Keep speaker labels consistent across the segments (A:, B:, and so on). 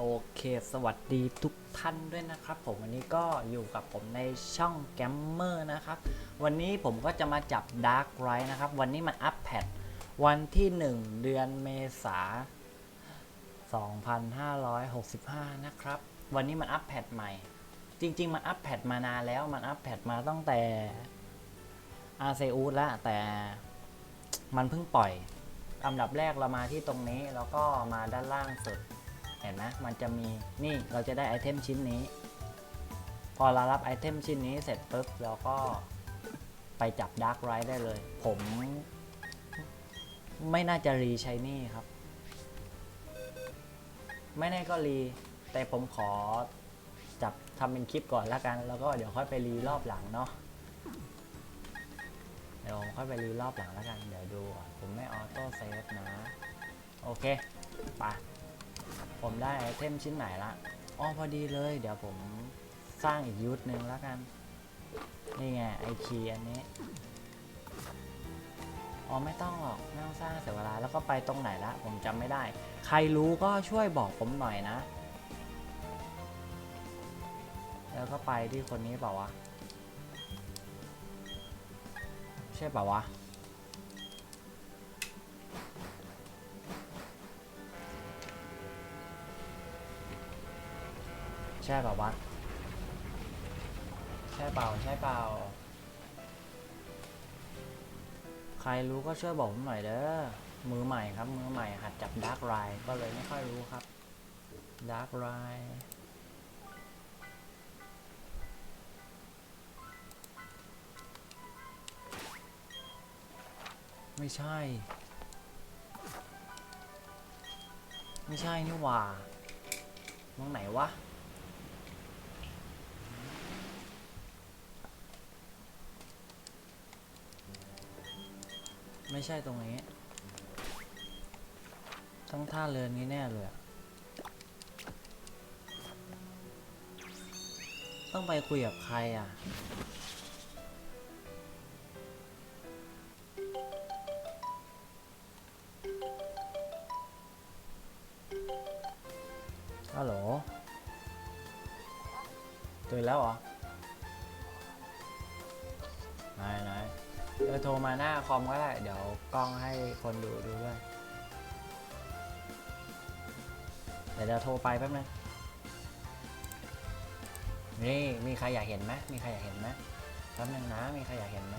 A: โอเค สวัสดีทุกท่านด้วยนะครับผมวันนี้ก็อยู่กับผมในช่องแกมเมอร์นะครับ วันนี้ผมก็จะมาจับ Dark r i นะครับ วันนี้มันอัปแพดวันที่ 1 เดือนเมษา 2565 นะครับ วันนี้มันอัปแพดใหม่ จริง ๆ มันอัปแพดมานานแล้วมันอัปแพดมาตั้งแต่อาเซอุสแล้วแต่มันเพิ่งปล่อยอันดับแรกเรามาที่ตรงนี้แล้วก็มาด้านล่างสุด ห็นไหมมันจะมีนี่เราจะได้ไอเทมชิ้นนี้ พอเรารับไอเทมชิ้นนี้เสร็จปุ๊บเราก็ไปจับดาร์กไรได้เลย ผมไม่น่าจะรีใช้นี่ครับ ไม่แน่ก็รี แต่ผมขอจับทำเป็นคลิปก่อนแล้วกัน แล้วก็เดี๋ยวค่อยไปรีรอบหลังเนาะเดี๋ยวผมค่อยไปรีรอบหลังแล้วกัน เดี๋ยวดูก่อนผมไม่ออโต้เซฟนะ โอเค ไป ผมได้ไอเทมชิ้นไหนละอ๋อพอดีเลย เดี๋ยวผมสร้างอีกยุทธหนึ่งแล้วกัน นี่ไงไอคีอันนี้ อ๋อไม่ต้องหรอกไม่ต้องสร้างเสียเวลาแล้วก็ไปตรงไหนละ ผมจำไม่ได้ ใครรู้ก็ช่วยบอกผมหน่อยนะ แล้วก็ไปที่คนนี้เปล่าวะ ใช่เปล่าวะ ใช่เปล่าวะ ใช่เปล่า ใช่เปล่า ใครรู้ก็ช่วยบอกผมหน่อยเด้อ มือใหม่ครับ มือใหม่หัดจับดาร์กไรก็เลยไม่ค่อยรู้ครับดาร์กไรไม่ใช่ ไม่ใช่นี่หว่า มองไหนวะ ไม่ใช่ตรงนี้ ต้องท่าเรือนี้แน่เลยอะต้องไปคุยกับใครอะ ฮัลโหลตื่นแล้วเหรอ ไหนไหน เออโทรมาหน้าคอมก็ได้ เดี๋ยวกล้องให้คนดูดูด้วย เดี๋ยวจะโทรไปแป๊บนึงนี่มีใครอยากเห็นไหมมีใครอยากเห็นไหมแป๊บนึงนะ มีใครอยากเห็นไหม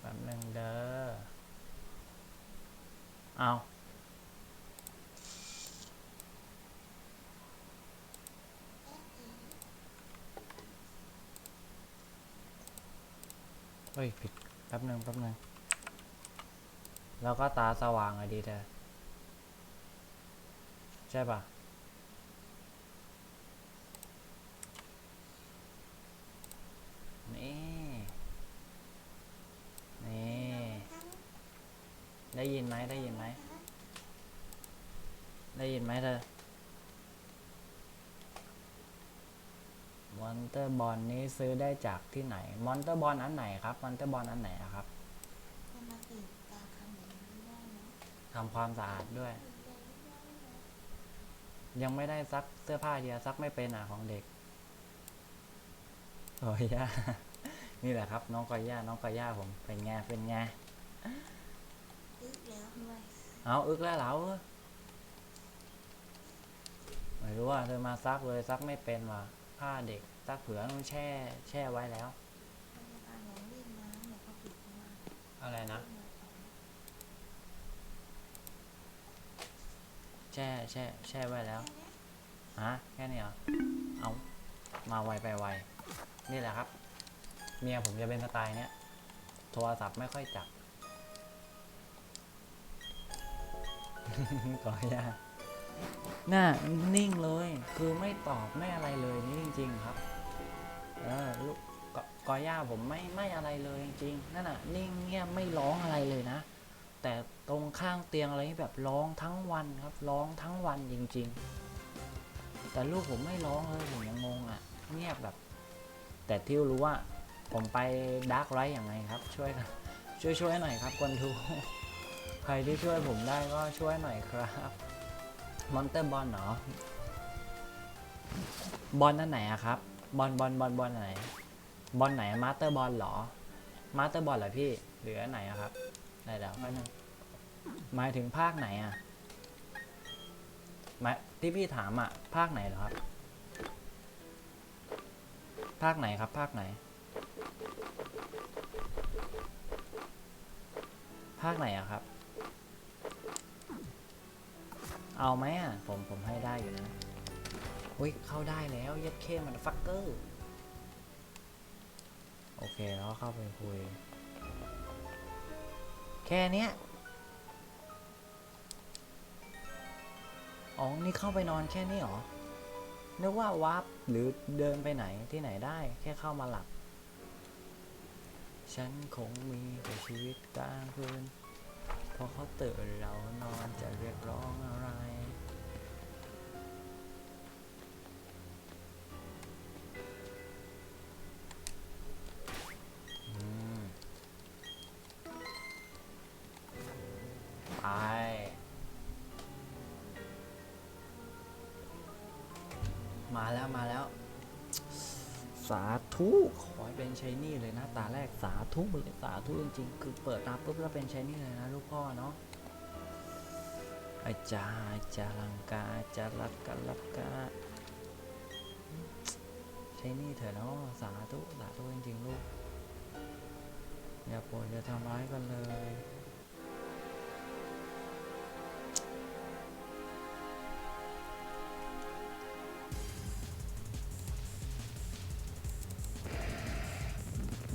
A: แป๊บนึงเด้อเอา เฮ้ยผิดแป๊บนึงแป๊บนึงแล้วก็ตาสว่างอะดีเธอใช่ปะนี่ นี่ ได้ยินไหมได้ยินไหมได้ยินไหมเธอ อนเตอร์บอลนี้ซื้อได้จากที่ไหน มอนเตอร์บอลอันไหนครับ มอนเตอร์บอลอันไหนอะครับ
B: จะมาติดตาคำนี้ไม่ได้นะ
A: ทำความสะอาดด้วย ยังไม่ได้ซักเสื้อผ้าเดียซักไม่เป็นอะของเด็กโอ้ยย่านี่แหละครับ น้องกอย่าน้องกอย่าผมเป็นไงเป็นไง
B: อึกแล้วด้วย
A: เอาอึกแล้วเหลาไม่รู้ว่าเธอมาซักเลยซักไม่เป็นว่ะ ผ้าเด็กซักเผื่อต้องแช่ แช่ไว้แล้ว อะไรนะ แช่แช่แช่ไว้แล้วฮะแค่นี้เหรอเอามาไวไปไวนี่แหละครับ เมียผมจะเป็นสไตล์เนี้ยโทรศัพท์ไม่ค่อยจับก่อยาก น้านิ่งเลย คือไม่ตอบไม่อะไรเลยนี่จริง ๆ ครับ เออลูกกกอย่าผมไม่ไม่อะไรเลยจริงๆนั่นน่ะนิ่งเงียบไม่ร้องอะไรเลยนะ แต่ตรงข้างเตียงอะไรแบบร้องทั้งวันครับ ร้องทั้งวันจริง ๆ แต่ลูกผมไม่ร้องเลยผมยังงงอะ เงียบแบบ แต่ที่รู้ว่า ผมไปดาร์กไรอย่างไงครับ ช่วยกันช่วยช่วยหน่อยครับคนดูใครที่ช่วยผมได้ก็ช่วยหน่อยครับ มอนเตอร์บอลเหรอบอลนั่นไหนอะครับ บอลบอลบอลบอลไหน บอลไหนมาสเตอร์บอลเหรอ มาสเตอร์บอลเหรอพี่ หรืออันไหนอะครับได้เดี๋ยวแป๊บนึงหมายถึงภาคไหนอะหมายที่พี่ถามอะภาคไหนเหรอครับ ภาคไหนครับ ภาคไหน ภาคไหนอะครับ เอาไหมอะผมผมให้ได้อยู่นะอุ้ยเข้าได้แล้วเย็ดเคมันฟักเกอร์ โอเคแล้วเข้าไปคุย แค่เนี้ยอ๋อ นี่เข้าไปนอนแค่นี้เหรอ นึกว่าวาร์ปหรือเดินไปไหนที่ไหนได้ แค่เข้ามาหลับ ฉันคงมีแต่ชีวิตกลางคืน อเขาตื่นเรานอนจะเรียกร้องอะไร ไป มาแล้วมาแล้ว สาธุข เป็นชายนี่เลยนะ ตาแรกสาธุเลยสาธุจริงๆ คือเปิดตาปุ๊บแล้วเป็นชายนี่เลยนะลูกพ่อเนาะอาจารย์อาจารย์ลังกาอาจารย์ลักกะลักกาใช่นี่เถอะเนาะสาธุสาธุจริงๆลูกอย่าปวดอย่าทำร้ายกันเลย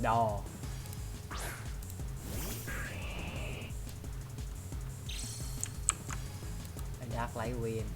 A: ดอดักไลท์เวน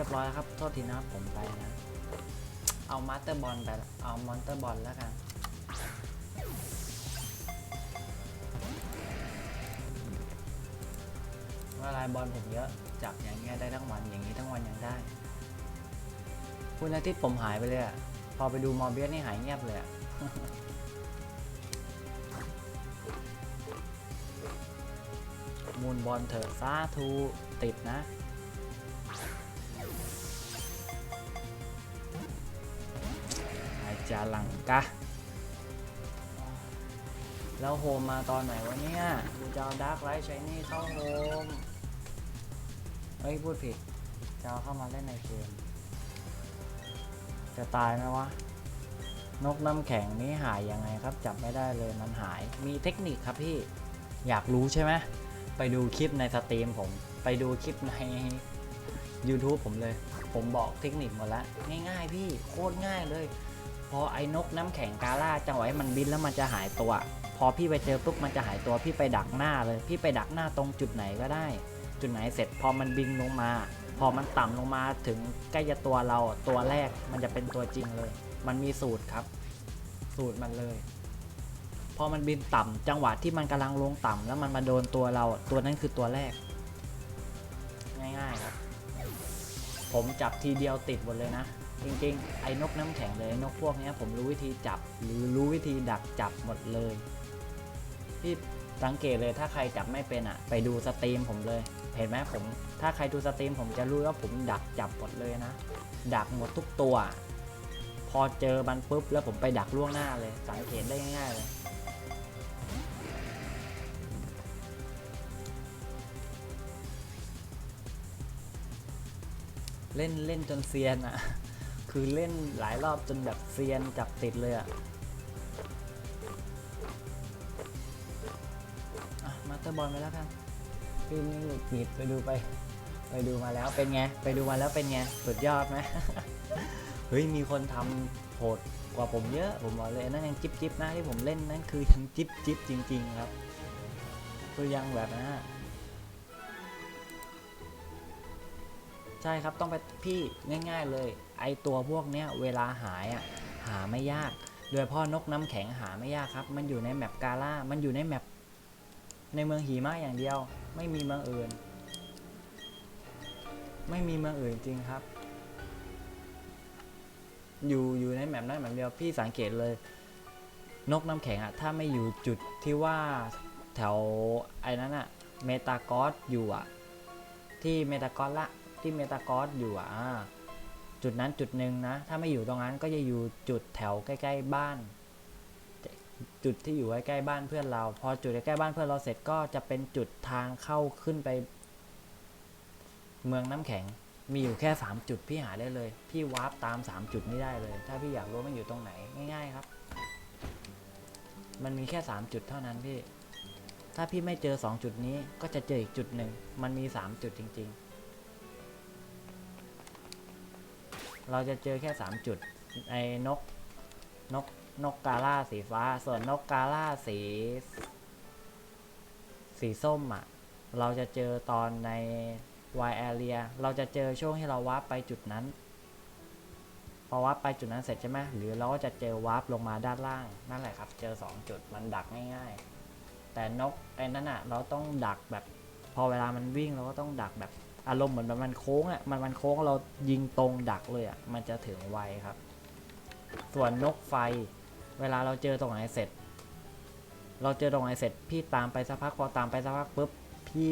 A: รียบร้อยแล้วครับ โทษทีนะครับผมไปนะ เอามาสเตอร์บอลไปเอามอนเตอร์บอลแล้วกันว่าลายบอลผมเยอะ จับอย่างเงี้ยได้ทั้งวันอย่างนี้ทั้งวันยังได้ คุณอาทิตย์ผมหายไปเลยอะพอไปดูมอร์เบียสนี่หายเงียบเลยอะมูลบอลเถอะสาธุติดนะ จาลังกะ แล้วโฮมมาตอนไหนวะเนี่ยกูจะเอาดาร์กไลท์ใช้นี่เข้าโฮม เฮ้ย พูดผิด จะเอาเข้ามาเล่นในเกม จะตายไหมวะ นกน้ำแข็งนี่หายยังไงครับจับไม่ได้เลยมันหาย มีเทคนิคครับพี่ อยากรู้ใช่ไหม ไปดูคลิปในสตรีมผม ไปดูคลิปใน YouTube ผมเลย ผมบอกเทคนิคหมดแล้ว ง่ายๆพี่ โคตรง่ายเลย พอไอ้นกน้ำแข็งกาล่าจังหวะให้มันบินแล้วมันจะหายตัว พอพี่ไปเจอปุ๊บมันจะหายตัวพี่ไปดักหน้าเลย พี่ไปดักหน้าตรงจุดไหนก็ได้ จุดไหนเสร็จพอมันบินลงมา พอมันต่ำลงมาถึงใกล้จะตัวเราตัวแรกมันจะเป็นตัวจริงเลย มันมีสูตรครับ สูตรมันเลย พอมันบินต่ำจังหวะที่มันกำลังลงต่ำแล้วมันมาโดนตัวเราตัวนั้นคือตัวแรก ง่ายๆครับ ผมจับทีเดียวติดหมดเลยนะ จริงๆ ไอ้นกน้ำแข็งเลยนกพวกนี้ผมรู้วิธีจับ หรือรู้วิธีดักจับหมดเลยพี่สังเกตเลยถ้าใครจับไม่เป็นอะ ไปดูสตรีมผมเลย เห็นไหมผม ถ้าใครดูสตรีมผมจะรู้ว่าผมดักจับหมดเลยนะ ดักหมดทุกตัว พอเจอมันปุ๊บแล้วผมไปดักล่วงหน้าเลย สังเกตได้ง่ายๆเลยเล่นเล่นจนเซียนอะ คือเล่นหลายรอบจนแบบเซียนจับติดเลยอะอะมาเตอร์บอลไปแล้วกันพี่นี่หงุดหงิดไปดูไป ไปดูมาแล้วเป็นไง ไปดูมาแล้วเป็นไง สุดยอดไหม เฮ้ย มีคนทำโหดกว่าผมเยอะ ผมบอกเลยอันนั่นยังจิบจิบนะที่ผมเล่นนั่นคือยังจิบจิบจริง ๆ ครับ คือยังแบบนะ ใช่ครับต้องไปพี่ง่าย ๆเลย ไอตัวพวกเนี้ยเวลาหายอะหาไม่ยาก โดยพาะนกน้ำแข็งหาไม่ยากครับ มันอยู่ในแมปกาล่า มันอยู่ในแมปในเมืองหิมะอย่างเดียว ไม่มีเมืองอื่น ไม่มีเมืองอื่นจริงครับ อยู่อยู่ในแมปนั้นแมปเดียวพี่สังเกตเลย นกน้ำแข็งอะถ้าไม่อยู่จุดที่ว่าแถวไอ้นั้นอะเมตากอสอยู่อะที่เมตากอสละ ที่เมตากอสอยู่อะอ่าจุดนั้นจุดหนึ่งนะ ถ้าไม่อยู่ตรงนั้นก็จะอยู่จุดแถวใกล้ ๆ บ้าน จุดที่อยู่ใกล้ๆบ้านเพื่อนเรา พอจุดใกล้ๆบ้านเพื่อนเราเสร็จก็จะเป็นจุดทางเข้าขึ้นไป เมืองน้ำแข็งมีอยู่แค่ 3 จุดพี่หาได้เลย พี่วาร์ปตาม 3 จุดนี้ได้เลย ถ้าพี่อยากรู้มันอยู่ตรงไหนง่าย ๆครับ มันมีแค่ 3 จุดเท่านั้นพี่ ถ้าพี่ไม่เจอ 2 จุดนี้ก็จะเจออีกจุดหนึ่งมันมี 3 จุดจริง ๆ เราจะเจอแค่ 3 จุดไอ้นกนกนกกาล่าสีฟ้า ส่วนนกกาล่าสี สีส้มอะ เราจะเจอตอนใน Y area เราจะเจอช่วงที่เราวาร์ปไปจุดนั้น พอวาร์ปไปจุดนั้นเสร็จใช่ไหมหรือเราก็จะเจอวาร์ปลงมาด้านล่าง นั่นแหละครับ เจอ 2 จุดมันดักง่ายๆ แต่นกไอ้นั่นอะ เราต้องดักแบบ พอเวลามันวิ่งเราก็ต้องดักแบบ อารมณ์เหมือนมันโค้งอะมันมันโค้งเรายิงตรงดักเลยอะมันจะถึงไวครับ ส่วนนกไฟ เวลาเราเจอตรงไหนเสร็จ เราเจอตรงไหนเสร็จ พี่ตามไปสักพักพอตามไปสักพักปุ๊บพี่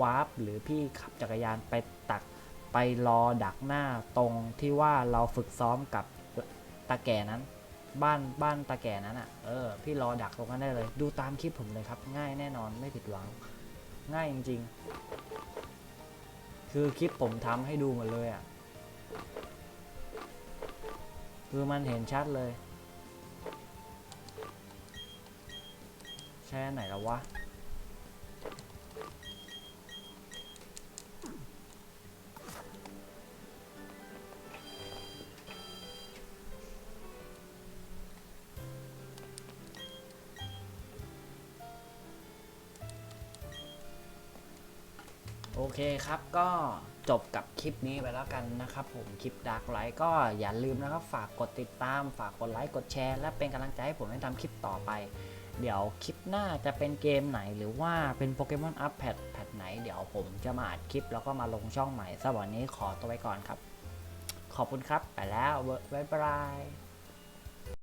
A: วาร์ปหรือพี่ขับจักรยานไปตักไปรอดักหน้าตรงที่ว่าเราฝึกซ้อมกับตาแก่นั้นบ้านบ้านตาแก่นั้นอะ เออ พี่รอดักตรงนั้นได้เลย ดูตามคลิปผมเลยครับ ง่ายแน่นอนไม่ผิดหวัง ง่ายจริง คือคลิปผมทำให้ดูหมดเลยอะ คือมันเห็นชัดเลย ใช่ไหนแล้ววะ โอเคครับก็จบกับคลิปนี้ไปแล้วกันนะครับผมคลิปดาร์กไลท์ก็อย่าลืมนะครับ ฝากกดติดตาม ฝากกดไลค์กดแชร์ และเป็นกำลังใจให้ผมได้ทำคลิปต่อไป เดี๋ยวคลิปหน้าจะเป็นเกมไหนหรือว่าเป็นโปเกมอนอัพแพทแพทไหน เดี๋ยวผมจะมาอัดคลิปแล้วก็มาลงช่องใหม่สำหรับวันนี้ขอตัวไปก่อนครับ ขอบคุณครับไปแล้วบ๊ายบาย